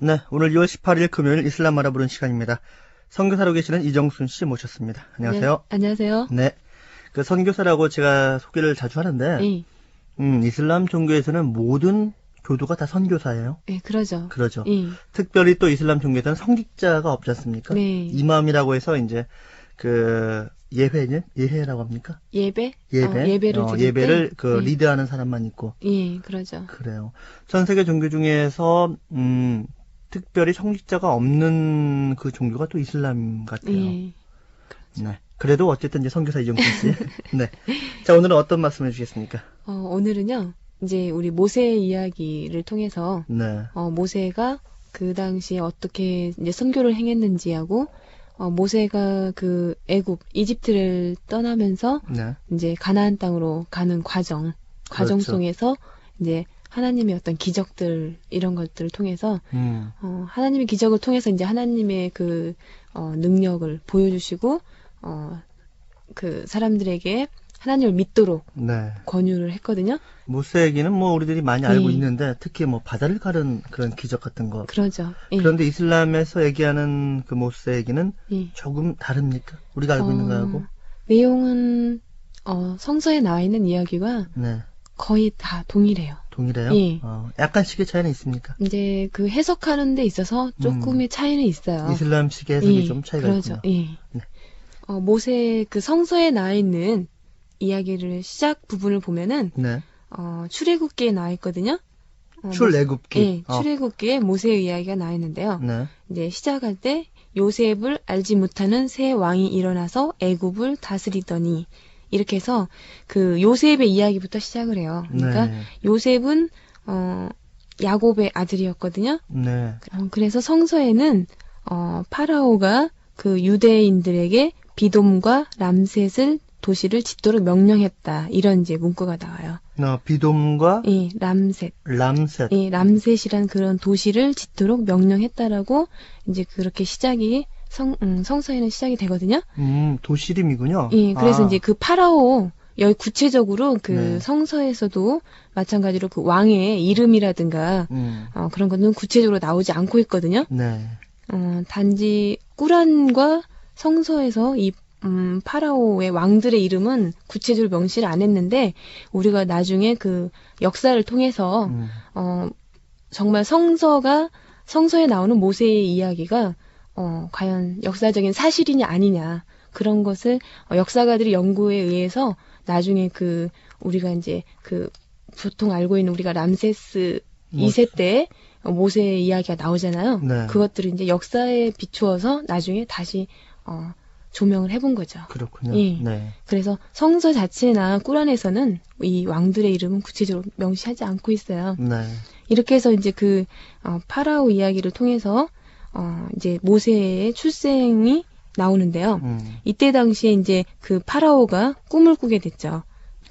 네, 오늘 2월 18일 금요일 이슬람 알아보는 시간입니다. 선교사로 계시는 이정순 씨 모셨습니다. 안녕하세요. 네, 안녕하세요. 네. 그 선교사라고 제가 소개를 자주 하는데, 예, 음, 이슬람 종교에서는 모든 교도가 다 선교사예요. 예, 그러죠. 그러죠. 예, 특별히 또 이슬람 종교에서는 성직자가 없지 않습니까? 네. 이맘이라고 해서 이제 그 예회는 예회라고 합니까? 예배? 예배, 어, 예배를 어, 예배를 때? 그 예. 리드하는 사람만 있고 예, 그러죠. 그래요. 전 세계 종교 중에서 음 특별히 성직자가 없는 그 종교가 또 이슬람 같아요. 예. 네. 그래도 어쨌든 이제 선교사 이정순 씨. 네. 자 오늘은 어떤 말씀해 주시겠습니까? 어, 오늘은요, 이제 우리 모세 이야기를 통해서, 네. 어, 모세가 그 당시에 어떻게 이제 선교를 행했는지하고, 어, 모세가 그 애굽, 이집트를 떠나면서 네. 이제 가나안 땅으로 가는 과정, 과정 그렇죠. 속에서 이제 하나님의 어떤 기적들, 이런 것들을 통해서 음. 어, 하나님의 기적을 통해서 이제 하나님의 그, 어, 능력을 보여주시고, 어, 그 사람들에게 하나님을 믿도록 네. 권유를 했거든요. 모세 얘기는 뭐 우리들이 많이 알고 네. 있는데 특히 뭐 바다를 가른 그런 기적 같은 거. 그러죠. 예. 그런데 이슬람에서 얘기하는 그 모세 얘기는 예. 조금 다릅니까? 우리가 알고 있는 거하고. 어, 내용은, 어, 성서에 나와 있는 이야기가 네. 거의 다 동일해요. 동일해요? 예. 어, 약간씩의 차이는 있습니까? 이제 그 해석하는 데 있어서 조금의 차이는 있어요. 음. 이슬람식의 해석이 예, 좀 차이가 그러죠. 있군요. 예. 네. 어, 모세 그 성서에 나와 있는 이야기를 시작 부분을 보면은 네. 어, 출애굽기에 나와 있거든요. 어, 출애굽기. 예, 어. 출애굽기에 모세의 이야기가 나와 있는데요. 네. 이제 시작할 때 요셉을 알지 못하는 새 왕이 일어나서 애굽을 다스리더니 이렇게 해서 그 요셉의 이야기부터 시작을 해요. 그러니까 네. 요셉은 어 야곱의 아들이었거든요. 네. 어, 그래서 성서에는 어 파라오가 그 유대인들에게 비돔과 람셋을 도시를 짓도록 명령했다. 이런 이제 문구가 나와요. 어, 비돔과 예, 람셋. 람셋. 예, 람셋이란 그런 도시를 짓도록 명령했다라고 이제 그렇게 시작이 성, 음, 성서에는 시작이 되거든요. 음, 도시림이군요. 예, 그래서 아, 이제 그 파라오 여기 구체적으로 그 네. 성서에서도 마찬가지로 그 왕의 이름이라든가 음, 어, 그런 거는 구체적으로 나오지 않고 있거든요. 네. 어, 단지 꾸란과 성서에서 이 음, 파라오의 왕들의 이름은 구체적으로 명시를 안 했는데 우리가 나중에 그 역사를 통해서 음, 어, 정말 성서가 성서에 나오는 모세의 이야기가 어, 과연 역사적인 사실이냐 아니냐 그런 것을 어, 역사가들의 연구에 의해서 나중에 그 우리가 이제 그 보통 알고 있는 우리가 람세스 뭐, 2세 때 모세의 이야기가 나오잖아요. 네. 그것들을 이제 역사에 비추어서 나중에 다시 어, 조명을 해본 거죠. 그렇군요. 예. 네. 그래서 성서 자체나 꾸란에서는 이 왕들의 이름은 구체적으로 명시하지 않고 있어요. 네. 이렇게 해서 이제 그 어, 파라오 이야기를 통해서 어, 이제 모세의 출생이 나오는데요. 음, 이때 당시에 이제 그 파라오가 꿈을 꾸게 됐죠.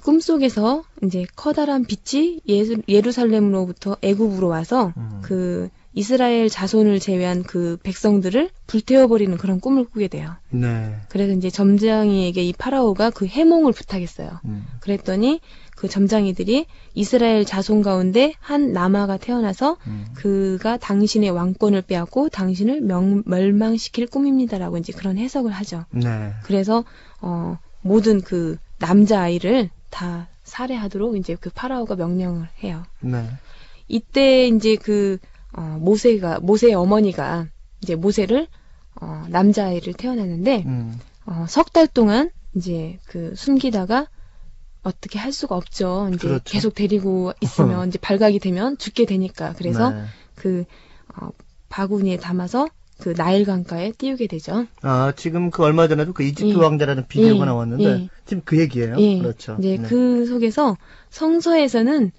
꿈속에서 이제 커다란 빛이 예수- 예루 살렘으로부터 애굽으로 와서 음. 그 이스라엘 자손을 제외한 그 백성들을 불태워버리는 그런 꿈을 꾸게 돼요. 네. 그래서 이제 점장이에게 이 파라오가 그 해몽을 부탁했어요. 음, 그랬더니 그 점장이들이 이스라엘 자손 가운데 한 남아가 태어나서 음. 그가 당신의 왕권을 빼앗고 당신을 명- 멸망시킬 꿈입니다라고 이제 그런 해석을 하죠. 네. 그래서 어 모든 그 남자 아이를 다 살해하도록 이제 그 파라오가 명령을 해요. 네. 이때 이제 그 어, 모세가 모세의 어머니가 이제 모세를 어, 남자아이를 태어났는데 음, 어, 석 달 동안 이제 그 숨기다가 어떻게 할 수가 없죠. 이제 그렇죠. 계속 데리고 있으면 이제 발각이 되면 죽게 되니까 그래서 네. 그 어, 바구니에 담아서 그 나일 강가에 띄우게 되죠. 아, 지금 그 얼마 전에도 그 이집트 예. 왕자라는 비디오가 예, 나왔는데 예. 지금 그 얘기예요. 예. 그렇죠. 이제 네. 그 속에서 성서에서는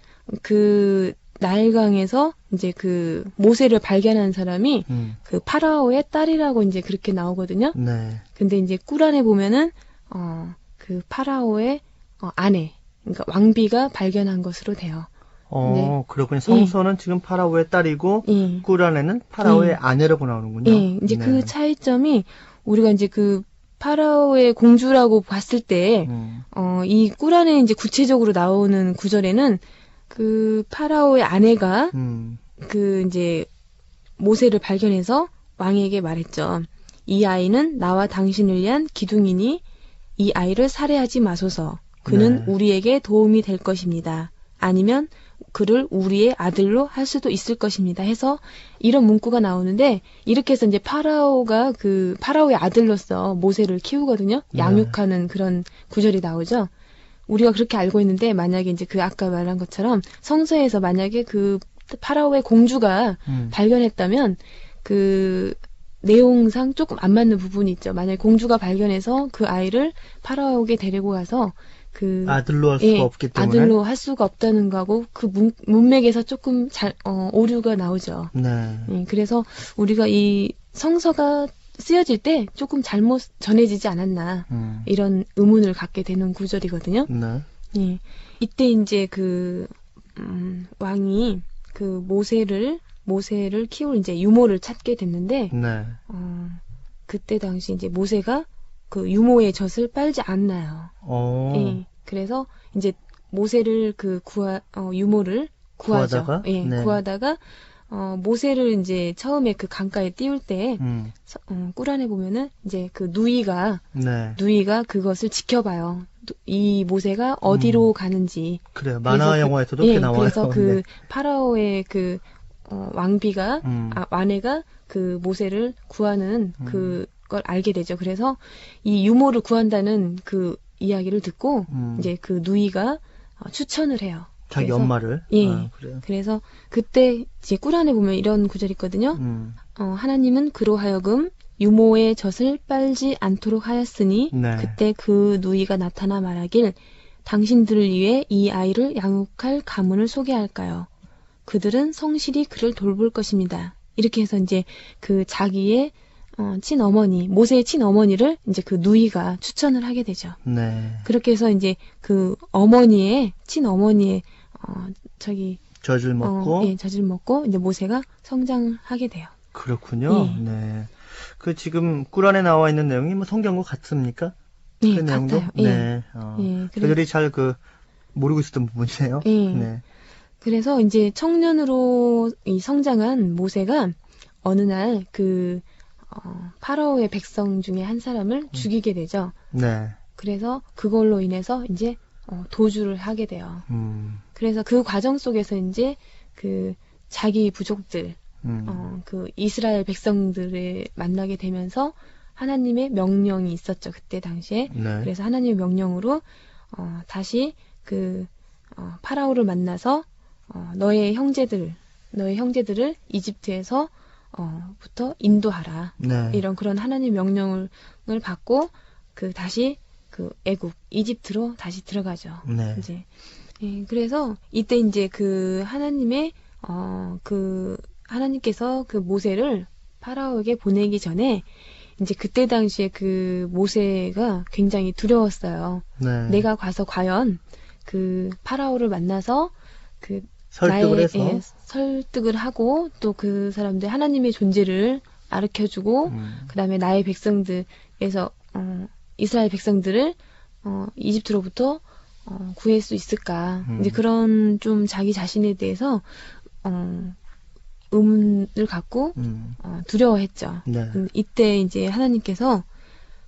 그 나일강에서 이제 그 모세를 발견한 사람이 음, 그 파라오의 딸이라고 이제 그렇게 나오거든요. 네. 근데 이제 꾸란에 보면은 어 그 파라오의 어, 아내 그러니까 왕비가 발견한 것으로 돼요. 어, 그렇군요. 성서는 지금 파라오의 딸이고 예. 꾸란에는 파라오의 예. 아내라고 나오는군요. 예. 이제 네. 그 차이점이 우리가 이제 그 파라오의 공주라고 봤을 때 음, 어, 이 꾸란에 이제 구체적으로 나오는 구절에는 그 파라오의 아내가 음, 그 이제 모세를 발견해서 왕에게 말했죠. 이 아이는 나와 당신을 위한 기둥이니 이 아이를 살해하지 마소서. 그는 네. 우리에게 도움이 될 것입니다. 아니면 그를 우리의 아들로 할 수도 있을 것입니다. 해서 이런 문구가 나오는데 이렇게 해서 이제 파라오가 그 파라오의 아들로서 모세를 키우거든요. 네. 양육하는 그런 구절이 나오죠. 우리가 그렇게 알고 있는데 만약에 이제 그 아까 말한 것처럼 성서에서 만약에 그 파라오의 공주가 음. 발견했다면 그 내용상 조금 안 맞는 부분이 있죠. 만약에 공주가 발견해서 그 아이를 파라오에게 데리고 가서 그 아들로 할 수가 예, 없기 때문에. 아들로 할 수가 없다는 거하고 그 문, 문맥에서 조금 잘 어, 오류가 나오죠. 네. 예, 그래서 우리가 이 성서가 쓰여질 때 조금 잘못 전해지지 않았나 음. 이런 의문을 갖게 되는 구절이거든요. 네. 예. 이때 이제 그 음, 왕이 그 모세를 모세를 키울 이제 유모를 찾게 됐는데 네. 어, 그때 당시 이제 모세가 그 유모의 젖을 빨지 않나요. 어. 예. 그래서 이제 모세를 그 구하 어, 유모를 구하죠. 구하다가? 예. 네. 구하다가 어, 모세를 이제 처음에 그 강가에 띄울 때 음. 서- 어, 꿀안에 보면은 이제 그 누이가 네. 누이가 그것을 지켜봐요. 누- 이 모세가 어디로 가는지. 그래요. 만화 그- 영화에서도 예, 꽤 나와요. 그래서 그 네. 파라오의 그 어, 왕비가 음. 아, 아내가 그 모세를 구하는 음. 그 걸 알게 되죠. 그래서 이 유모를 구한다는 그 이야기를 듣고 음. 이제 그 누이가 어, 추천을 해요. 자기 엄마를. 예. 아. 그래서 그때 이제 꿀안에 보면 이런 구절이 있거든요. 음. 어, 하나님은 그로 하여금 유모의 젖을 빨지 않도록 하였으니 네. 그때 그 누이가 나타나 말하길 당신들을 위해 이 아이를 양육할 가문을 소개할까요? 그들은 성실히 그를 돌볼 것입니다. 이렇게 해서 이제 그 자기의 어, 친어머니, 모세의 친어머니를 이제 그 누이가 추천을 하게 되죠. 네. 그렇게 해서 이제 그 어머니의, 친어머니의, 어, 저기, 젖을 먹고 어, 예, 젖을 먹고 이제 모세가 성장하게 돼요. 그렇군요. 예. 네. 그 지금 꿀안에 나와 있는 내용이 뭐 성경과 같습니까? 예, 그 내용도? 같아요. 예. 네. 어. 예, 그래- 저들이 잘 그 모르고 있었던 부분이네요. 예. 네. 그래서 이제 청년으로 이 성장한 모세가 어느 날 그 어, 파라오의 백성 중에 한 사람을 죽이게 되죠. 네. 그래서 그걸로 인해서 이제 어, 도주를 하게 돼요. 음. 그래서 그 과정 속에서 이제 그 자기 부족들, 음. 어, 그 이스라엘 백성들을 만나게 되면서 하나님의 명령이 있었죠. 그때 당시에. 네. 그래서 하나님의 명령으로 어, 다시 그 어, 파라오를 만나서 어, 너의 형제들, 너의 형제들을 이집트에서 어, 부터 인도하라. 네. 이런 그런 하나님 명령을 을 받고 그 다시 그 애굽 이집트로 다시 들어가죠. 네. 이제 예, 그래서 이때 이제 그 하나님의 어 그 하나님께서 그 모세를 파라오에게 보내기 전에 이제 그때 당시에 그 모세가 굉장히 두려웠어요. 네. 내가 가서 과연 그 파라오를 만나서 그 설득을 나의, 해서 예, 설득을 하고 또 그 사람들 하나님의 존재를 가르쳐주고 음. 그 다음에 나의 백성들에서 어, 이스라엘 백성들을 어, 이집트로부터 어, 구할 수 있을까 음. 이제 그런 좀 자기 자신에 대해서 어, 의문을 갖고 음. 어, 두려워했죠. 네. 음, 이때 이제 하나님께서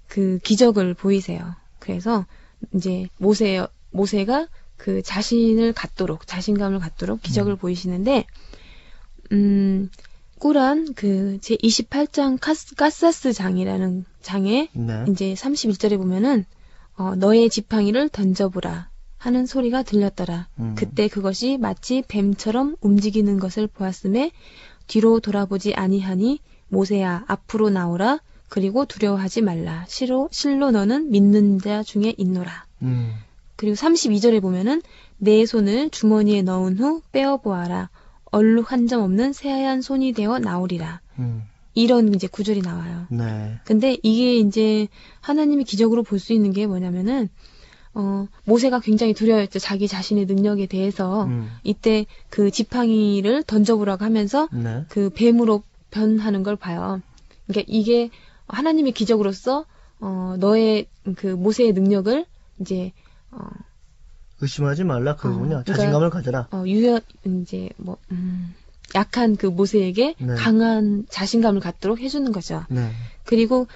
그 기적을 보이세요. 그래서 이제 모세 모세가 그 자신을 갖도록 자신감을 갖도록 기적을 음. 보이시는데 음 꾸란 그 제 28장 카스, 가사스 장이라는 장에 네. 이제 31절에 보면은 어, 너의 지팡이를 던져보라 하는 소리가 들렸더라. 음. 그때 그것이 마치 뱀처럼 움직이는 것을 보았음에 뒤로 돌아보지 아니하니 모세야 앞으로 나오라 그리고 두려워하지 말라 실로 실로 너는 믿는 자 중에 있노라. 음. 그리고 32절에 보면은 내 손을 주머니에 넣은 후 빼어 보아라 얼룩 한 점 없는 새하얀 손이 되어 나오리라. 음. 이런 이제 구절이 나와요. 네. 근데 이게 이제 하나님이 기적으로 볼 수 있는 게 뭐냐면은 어 모세가 굉장히 두려워했죠. 자기 자신의 능력에 대해서. 음. 이때 그 지팡이를 던져보라고 하면서 네. 그 뱀으로 변하는 걸 봐요. 그러니까 이게 하나님의 기적으로서 어 너의 그 모세의 능력을 이제 어, 의심하지 말라 그거군요. 어, 그러니까- 자신감을 가져라. 어 유연 이제 뭐 음, 약한 그 모세에게 네. 강한 자신감을 갖도록 해주는 거죠. 네. 그리고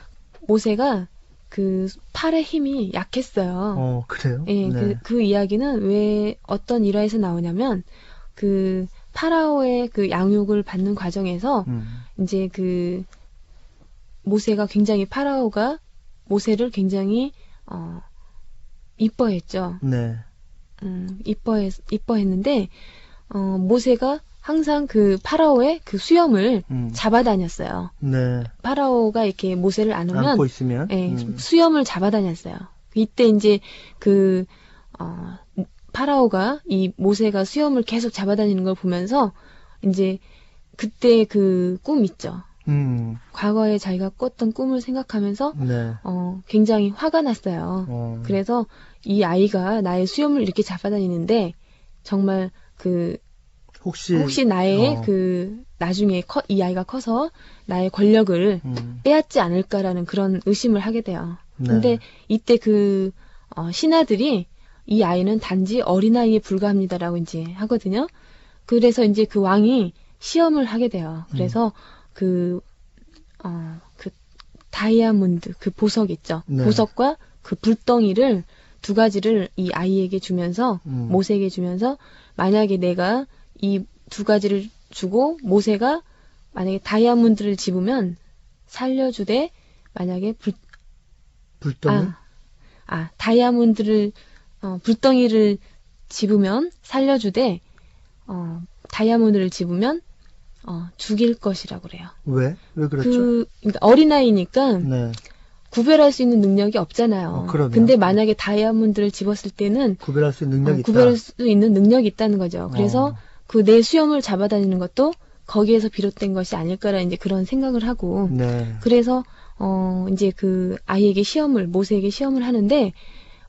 모세가 그 팔의 힘이 약했어요. 어, 그래요? 예, 네. 그, 그 이야기는 왜 어떤 일화에서 나오냐면 그 파라오의 그 양육을 받는 과정에서 음. 이제 그 모세가 굉장히 파라오가 모세를 굉장히 어 이뻐했죠. 네. 음, 이뻐했 이뻐했는데 어 모세가 항상 그 파라오의 그 수염을 음. 잡아다녔어요. 네. 파라오가 이렇게 모세를 안으면 안고 있으면. 예, 음. 수염을 잡아다녔어요. 이때 이제 그, 어, 파라오가 이 모세가 수염을 계속 잡아다니는 걸 보면서 이제 그때 그 꿈 있죠. 음. 과거에 자기가 꿨던 꿈을 생각하면서 네. 어, 굉장히 화가 났어요. 어. 그래서 이 아이가 나의 수염을 이렇게 잡아다니는데 정말 그 혹시 혹시 나의 어. 그 나중에 커, 이 아이가 커서 나의 권력을 음. 빼앗지 않을까라는 그런 의심을 하게 돼요. 네. 근데 이때 그 어, 신하들이 이 아이는 단지 어린아이에 불과합니다라고 이제 하거든요. 그래서 이제 그 왕이 시험을 하게 돼요. 그래서 그, 어, 그 다이아몬드, 그 보석 있죠. 네. 보석과 그 불덩이를 두 가지를 이 아이에게 주면서 음. 모세에게 주면서 만약에 내가 이 두 가지를 주고 모세가 만약에 다이아몬드를 집으면 살려주되 만약에 불, 불덩이. 아, 아, 다이아몬드를, 어, 불덩이를 집으면 살려주되, 어, 다이아몬드를 집으면, 어, 죽일 것이라고 그래요. 왜? 왜 그렇죠? 그, 그러니까 어린아이니까 네. 구별할 수 있는 능력이 없잖아요. 어. 근데 만약에 다이아몬드를 집었을 때는, 구별할 수 있는 능력이 어, 있다. 구별할 수 있는 능력이 있다는 거죠. 그래서 어. 그내 수염을 잡아다니는 것도 거기에서 비롯된 것이 아닐까라는 이제 그런 생각을 하고, 네. 그래서 어 이제 그 아이에게 시험을 모세에게 시험을 하는데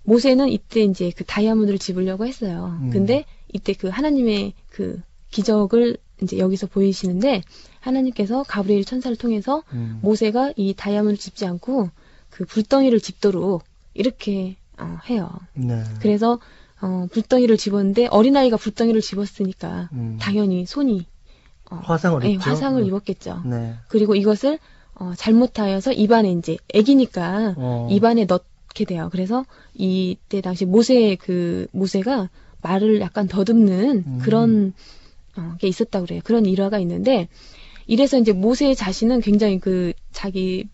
모세는 이때 이제 그 다이아몬드를 집으려고 했어요. 음. 근데 이때 그 하나님의 그 기적을 이제 여기서 보이시는데 하나님께서 가브리엘 천사를 통해서 음. 모세가 이 다이아몬드를 집지 않고 그 불덩이를 집도록 이렇게 어, 해요. 네. 그래서 어, 불덩이를 집었는데 어린아이가 불덩이를 집었으니까 음. 당연히 손이 어, 화상을 예, 입죠. 화상을 네. 입었겠죠. 네. 그리고 이것을 어, 잘못하여서 입안에 이제 애기니까 어. 입안에 넣게 돼요. 그래서 이때 당시 모세의 그 모세가 말을 약간 더듬는 음. 그런 어, 게 있었다 그래요. 그런 일화가 있는데 이래서 이제 모세 자신은 굉장히 그 자기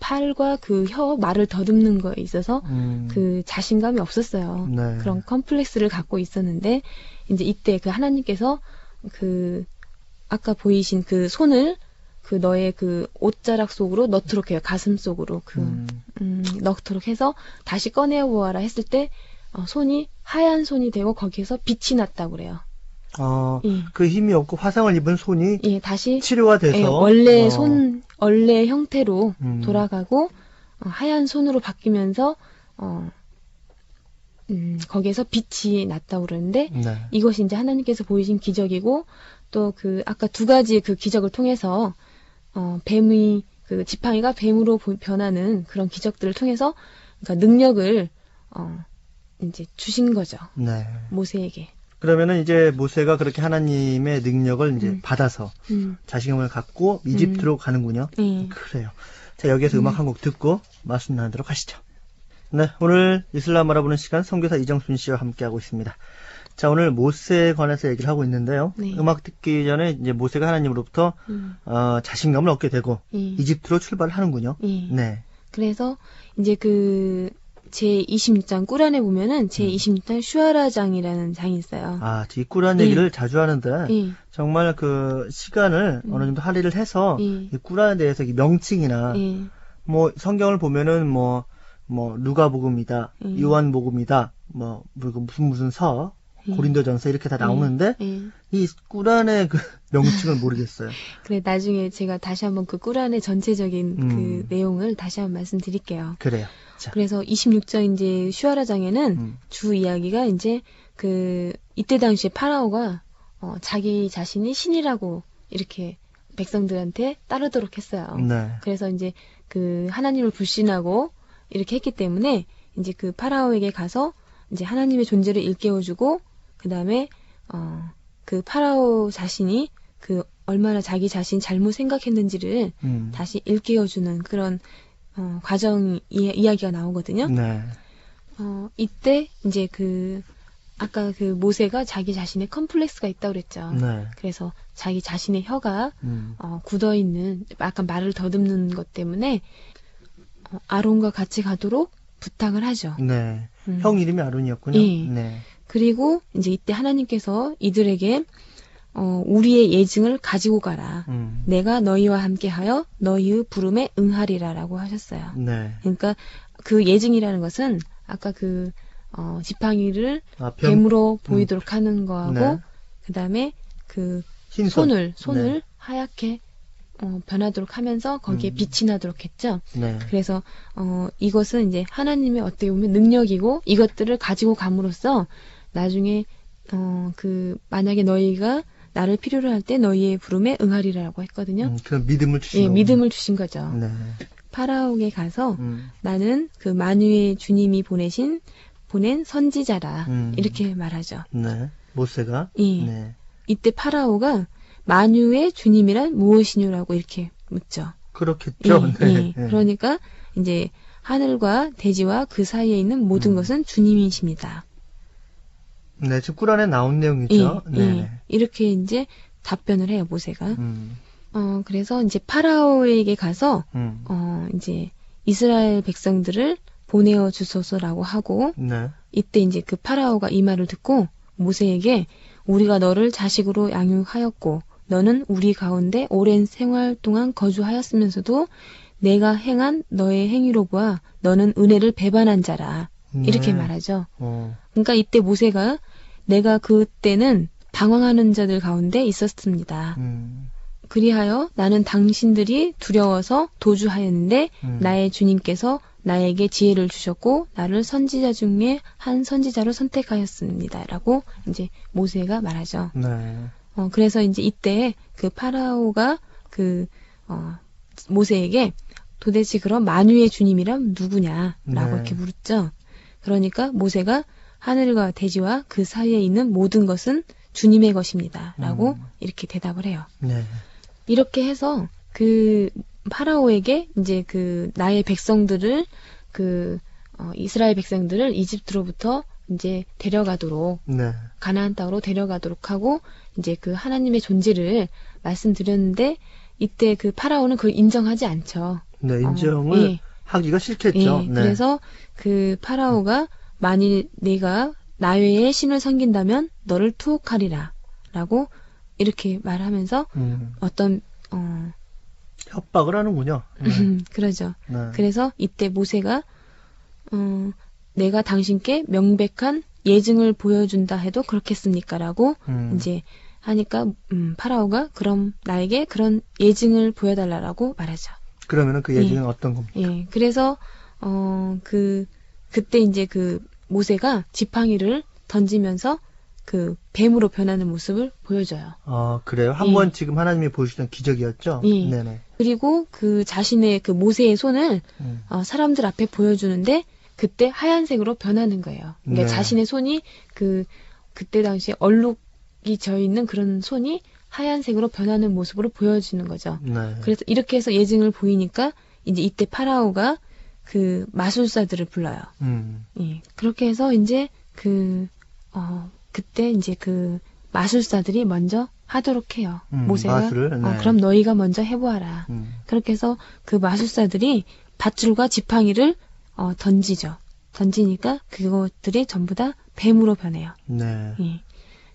팔과 그 혀 말을 더듬는 거에 있어서 음. 그 자신감이 없었어요. 네. 그런 컴플렉스를 갖고 있었는데 이제 이때 그 하나님께서 그 아까 보이신 그 손을 그 너의 그 옷자락 속으로 넣도록 해요. 가슴 속으로 그 음. 음, 넣도록 해서 다시 꺼내어 보아라 했을 때 어, 손이 하얀 손이 되고 거기에서 빛이 났다고 그래요. 어, 예. 그 힘이 없고 화상을 입은 손이 예, 다시 치료가 돼서 예, 원래 어, 손 원래 형태로 음. 돌아가고 어, 하얀 손으로 바뀌면서 어, 음, 거기에서 빛이 났다고 그러는데 네. 이것이 이제 하나님께서 보이신 기적이고 또 그 아까 두 가지 그 기적을 통해서 어 뱀이 그 지팡이가 뱀으로 보- 변하는 그런 기적들을 통해서 그러니까 능력을 어 이제 주신 거죠 네. 모세에게. 그러면은 이제 모세가 그렇게 하나님의 능력을 이제 음. 받아서 음, 자신감을 갖고 이집트로 가는군요. 예. 그래요. 자, 여기에서 음. 음. 악 한 곡 듣고 말씀 나누도록 하시죠. 네, 오늘 이슬람 알아보는 시간 선교사 이정순 씨와 함께하고 있습니다. 자, 오늘 모세에 관해서 얘기를 하고 있는데요. 네. 음악 듣기 전에 이제 모세가 하나님으로부터 음, 어, 자신감을 얻게 되고 예. 이집트로 출발을 하는군요. 예. 네. 그래서 이제 그 제 26장 꾸란에 보면은 제 26장 슈아라장이라는 장이 있어요. 음. 아, 이 꾸란 예. 얘기를 자주 하는데 예. 정말 그 시간을 음. 어느 정도 할애를 해서 예. 이 꾸란에 대해서 이 명칭이나 예. 뭐 성경을 보면은 뭐뭐 누가복음이다, 음. 요한복음이다, 뭐 무슨 무슨 서, 예. 고린도전서 이렇게 다 나오는데 예. 이 꾸란의 그 명칭을 모르겠어요. 그래 나중에 제가 다시 한번 그 꾸란의 전체적인 음. 그 내용을 다시 한번 말씀드릴게요. 그래요. 자, 그래서 26장 이제 슈아라 장에는 음, 주 이야기가 이제 그 이때 당시에 파라오가 어, 자기 자신이 신이라고 이렇게 백성들한테 따르도록 했어요. 네, 그래서 이제 그 하나님을 불신하고 이렇게 했기 때문에 이제 그 파라오에게 가서 이제 하나님의 존재를 일깨워주고 그 다음에 어 그 파라오 자신이 그 얼마나 자기 자신 잘못 생각했는지를 음. 다시 일깨워주는 그런 어, 과정 이, 이야기가 나오거든요. 네. 어, 이때 이제 그 아까 그 모세가 자기 자신의 컴플렉스가 있다고 그랬죠. 네. 그래서 자기 자신의 혀가 음. 어, 굳어 있는 약간 말을 더듬는 것 때문에 어, 아론과 같이 가도록 부탁을 하죠. 네. 음. 형 이름이 아론이었군요. 예. 네. 그리고 이제 이때 하나님께서 이들에게 어, 우리의 예증을 가지고 가라. 음. 내가 너희와 함께하여 너희의 부름에 응하리라라고 하셨어요. 네. 그러니까 그 예증이라는 것은 아까 그 어, 지팡이를 아, 변, 뱀으로 보이도록 하는 거하고 네. 그다음에 그 흰 손. 손을 손을 네. 하얗게 어, 변하도록 하면서 거기에 음. 빛이 나도록 했죠. 네. 그래서 어, 이것은 이제 하나님의 어떻게 보면 능력이고 이것들을 가지고 감으로써 나중에 어, 그 만약에 너희가 나를 필요로 할 때 너희의 부름에 응하리라고 했거든요. 음, 그런 믿음을 주신 예, 거군요. 믿음을 주신 거죠. 네. 파라오에 가서 음. 나는 그 만유의 주님이 보내신 보낸 선지자라 음. 이렇게 말하죠. 네. 모세가 예. 네. 이때 파라오가 만유의 주님이란 무엇이뇨라고 이렇게 묻죠. 그렇겠죠. 예, 네. 예. 네. 그러니까 이제 하늘과 대지와 그 사이에 있는 모든 음. 것은 주님이십니다. 네, 지금 꿀안에 나온 내용이죠. 예, 네. 예. 이렇게 이제 답변을 해요 모세가. 음. 어 그래서 이제 파라오에게 가서 음. 어 이제 이스라엘 백성들을 보내어 주소서라고 하고 네. 이때 이제 그 파라오가 이 말을 듣고 모세에게 우리가 너를 자식으로 양육하였고 너는 우리 가운데 오랜 생활 동안 거주하였으면서도 내가 행한 너의 행위로 보아 너는 은혜를 배반한 자라 이렇게 네. 말하죠. 어. 그러니까 이때 모세가 내가 그때는 방황하는 자들 가운데 있었습니다. 음. 그리하여 나는 당신들이 두려워서 도주하였는데 음. 나의 주님께서 나에게 지혜를 주셨고 나를 선지자 중에 한 선지자로 선택하였습니다라고 이제 모세가 말하죠. 네. 어, 그래서 이제 이때 그 파라오가 그 어, 모세에게 도대체 그럼 만유의 주님이란 누구냐라고 네. 이렇게 물었죠. 그러니까 모세가 하늘과 대지와 그 사이에 있는 모든 것은 주님의 것입니다 라고 음. 이렇게 대답을 해요. 네. 이렇게 해서 그 파라오에게 이제 그 나의 백성들을 그 어, 이스라엘 백성들을 이집트로부터 이제 데려가도록 네. 가나안 땅으로 데려가도록 하고 이제 그 하나님의 존재를 말씀드렸는데 이때 그 파라오는 그걸 인정하지 않죠. 네, 어, 인정을 예, 하기가 싫겠죠. 예. 네. 그래서 그 파라오가 만일 내가 나 외에 신을 섬긴다면 너를 투옥하리라 라고 이렇게 말하면서 음, 어떤 어 협박을 하는군요. 네. 그러죠. 네. 그래서 이때 모세가 어, 내가 당신께 명백한 예증을 보여준다 해도 그렇겠습니까라고 음, 이제 하니까 음, 파라오가 그럼 나에게 그런 예증을 보여달라고 말하죠. 그러면은 그 예증은 어떤 겁니까? 예, 그래서 어 그 그때 이제 그 모세가 지팡이를 던지면서 그 뱀으로 변하는 모습을 보여줘요. 아, 그래요? 한 예. 번 지금 하나님이 보여주던 기적이었죠? 예. 네네. 그리고 그 자신의 그 모세의 손을 음, 어, 사람들 앞에 보여주는데 그때 하얀색으로 변하는 거예요. 그러니까 네. 자신의 손이 그 그때 당시에 얼룩이 져 있는 그런 손이 하얀색으로 변하는 모습으로 보여주는 거죠. 네. 그래서 이렇게 해서 예증을 보이니까 이제 이때 파라오가 그 마술사들을 불러요. 음, 예. 그렇게 해서 이제 그 어, 그때 이제 그 마술사들이 먼저 하도록 해요. 음, 모세가 마술을, 네. 어, 그럼 너희가 먼저 해보아라. 음, 그렇게 해서 그 마술사들이 밧줄과 지팡이를 어, 던지죠. 던지니까 그것들이 전부 다 뱀으로 변해요. 네. 예.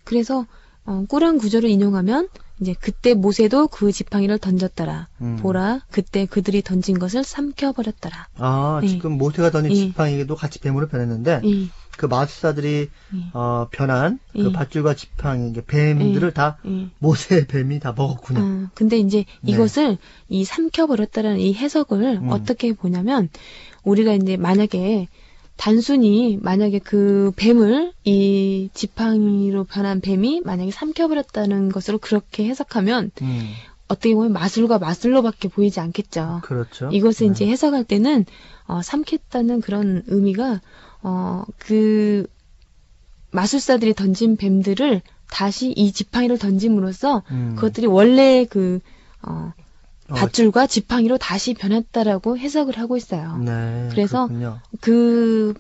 그래서 어, 꾸란 구절을 인용하면 이제 그때 모세도 그 지팡이를 던졌더라. 음. 보라, 그때 그들이 던진 것을 삼켜 버렸더라. 아, 예. 지금 모세가 던진 예. 지팡이도 같이 뱀으로 변했는데, 예, 그 마술사들이, 예, 어, 변한 그 예. 밧줄과 지팡이, 뱀들을 다 예. 모세의 뱀이 다 먹었구나. 어, 근데 이제 네. 이것을 이 삼켜 버렸다는 이 해석을 음. 어떻게 보냐면 우리가 이제 만약에 단순히 만약에 그 뱀을 이 지팡이로 변한 뱀이 만약에 삼켜버렸다는 것으로 그렇게 해석하면 음, 어떻게 보면 마술과 마술로밖에 보이지 않겠죠. 그렇죠. 이것을 네. 이제 해석할 때는 어, 삼켰다는 그런 의미가 어, 그 마술사들이 던진 뱀들을 다시 이 지팡이를 던짐으로써 음. 그것들이 원래 그 어, 어, 밧줄과 지팡이로 다시 변했다라고 해석을 하고 있어요. 네. 그래서 그렇군요. 그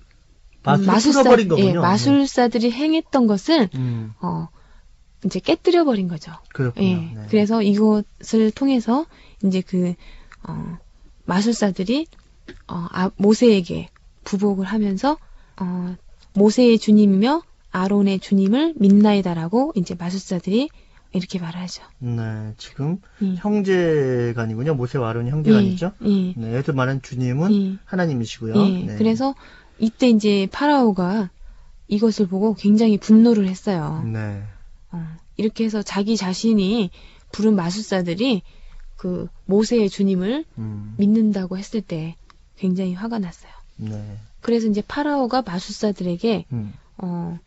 마술사. 예, 마술사들이 행했던 것을 음, 어, 이제 깨뜨려 버린 거죠. 그렇군요. 예. 네. 그래서 이것을 통해서 이제 그 어, 마술사들이 어, 아, 모세에게 부복을 하면서 어, 모세의 주님이며 아론의 주님을 믿나이다라고 이제 마술사들이 이렇게 말하죠. 네, 지금 예. 형제간이군요. 모세와 아론이 형제간이죠. 예. 네, 여기서 말하는 주님은 예. 하나님이시고요. 예. 네. 그래서 이때 이제 파라오가 이것을 보고 굉장히 분노를 했어요. 네. 어, 이렇게 해서 자기 자신이 부른 마술사들이 그 모세의 주님을 음, 믿는다고 했을 때 굉장히 화가 났어요. 네. 그래서 이제 파라오가 마술사들에게 음, 어,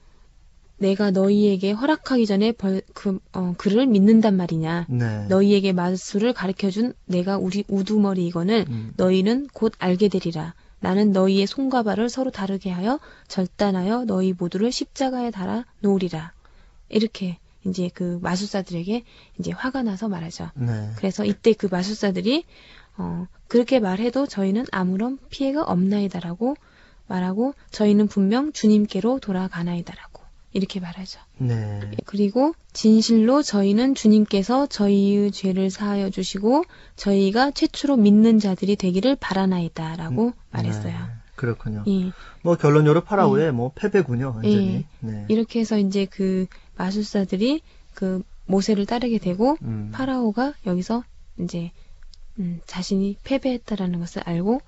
내가 너희에게 허락하기 전에 벌, 그, 어, 그를 믿는단 말이냐. 네. 너희에게 마술을 가르쳐준 내가 우리 우두머리 이거는 음, 너희는 곧 알게 되리라. 나는 너희의 손과 발을 서로 다르게 하여 절단하여 너희 모두를 십자가에 달아 놓으리라. 이렇게 이제 그 마술사들에게 이제 화가 나서 말하죠. 네. 그래서 이때 그 마술사들이 어, 그렇게 말해도 저희는 아무런 피해가 없나이다라고 말하고 저희는 분명 주님께로 돌아가나이다라고 이렇게 말하죠. 네. 그리고 진실로 저희는 주님께서 저희의 죄를 사하여 주시고 저희가 최초로 믿는 자들이 되기를 바라나이다라고 말했어요. 네. 그렇군요. 예, 뭐 결론적으로 파라오의 뭐 패배군요, 완전히. 예. 네. 이렇게 해서 이제 그 마술사들이 그 모세를 따르게 되고 음, 파라오가 여기서 이제 음, 자신이 패배했다라는 것을 알고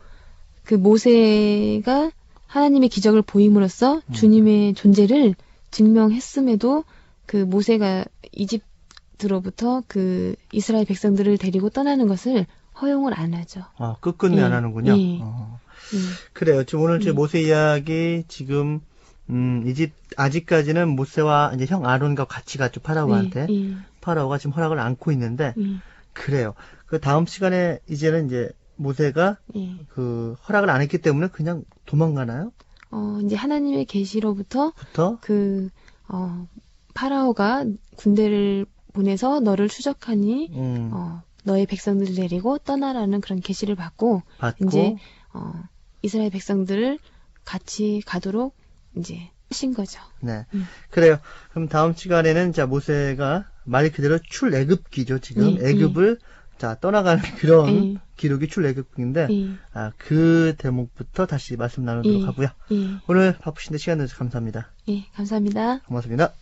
그 모세가 하나님의 기적을 보임으로써 음. 주님의 존재를 증명했음에도 그 모세가 이집트로부터 그 이스라엘 백성들을 데리고 떠나는 것을 허용을 안 하죠. 아, 끝끝내 예. 안 하는군요. 예. 어. 음, 그래요. 지금 오늘 제 음. 모세 이야기 지금 음, 이집 아직까지는 모세와 이제 형 아론과 같이 갔죠 파라오한테. 예, 예, 파라오가 지금 허락을 안고 있는데 예, 그래요. 그 다음 시간에 이제는 이제 모세가 예. 그 허락을 안 했기 때문에 그냥 도망가나요? 어, 이제 하나님의 계시로부터 부터 그 어, 파라오가 군대를 보내서 너를 추적하니 음, 어, 너의 백성들을 데리고 떠나라는 그런 계시를 받고 받고 이제 어, 이스라엘 백성들을 같이 가도록 이제 하신 거죠. 네. 음. 그래요. 그럼 다음 시간에는 자 모세가 말 그대로 출애굽기죠. 지금 예, 애굽을 자 떠나가는 그런 예. 기록이 출애굽기인데 예, 아, 그 대목부터 다시 말씀 나누도록 예. 하고요. 예, 오늘 바쁘신데 시간 내주셔서 감사합니다. 예, 감사합니다. 고맙습니다.